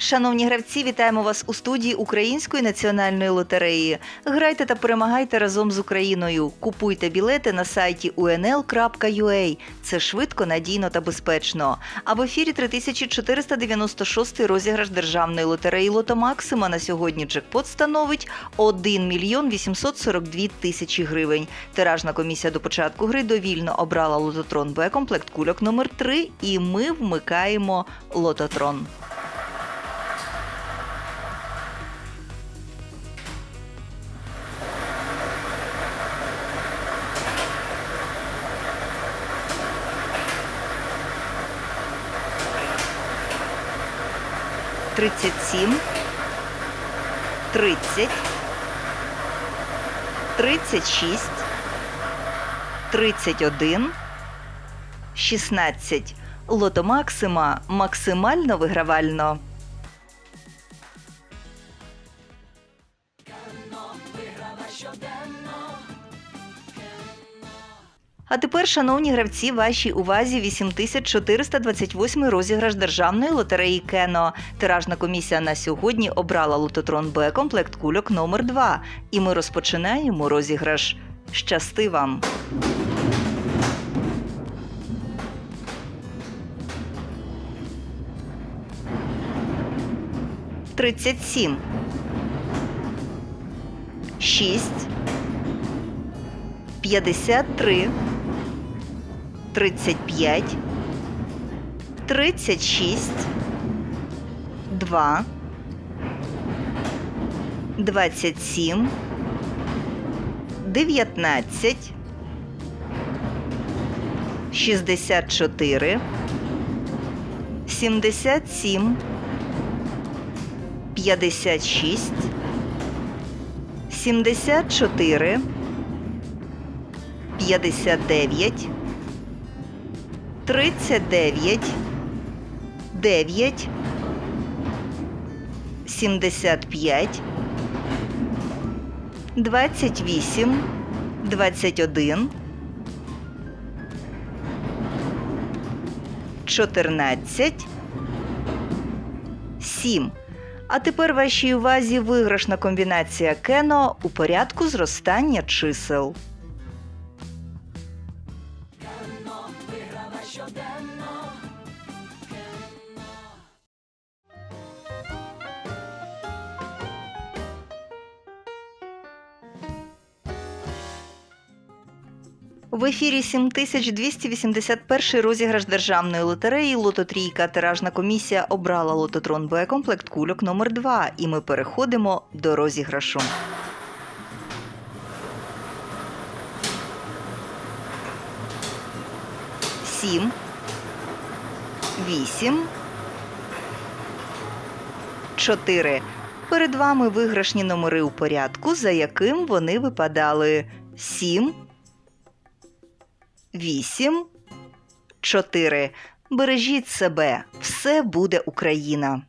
Шановні гравці, вітаємо вас у студії Української національної лотереї. Грайте та перемагайте разом з Україною. Купуйте білети на сайті unl.ua. Це швидко, надійно та безпечно. А в ефірі 3496 розіграш державної лотереї Лото Максима на сьогодні джекпот становить 1 мільйон 842 тисячі гривень. Тиражна комісія до початку гри довільно обрала лототрон Б комплект кульок номер 3 і ми вмикаємо лототрон. Тридцять сім, тридцять, тридцять шість, тридцять один, шістнадцять. Лото Максима максимально вигравально. А тепер, шановні гравці, вашій увазі 8428 розіграш державної лотереї Кено. Тиражна комісія на сьогодні обрала лототрон Б комплект кульок номер 2 І ми розпочинаємо розіграш. Щасти вам! Тридцять сім. Шість. П'ятдесят три. 35, 36, 2, 27, 19, 64, 77, 56, 74, 59, 39, 9, 75, 28, 21, 14, 7. А тепер вашій увазі виграшна комбінація кено у порядку зростання чисел. В ефірі 7281 розіграш державної лотереї Лототрійка. Тиражна комісія обрала лототрон Б комплект кульок номер 2 І ми переходимо до розіграшу. Сім. Вісім. Чотири. Перед вами виграшні номери у порядку, за яким вони випадали. Сім. 8, 4. Бережіть себе. Все буде Україна.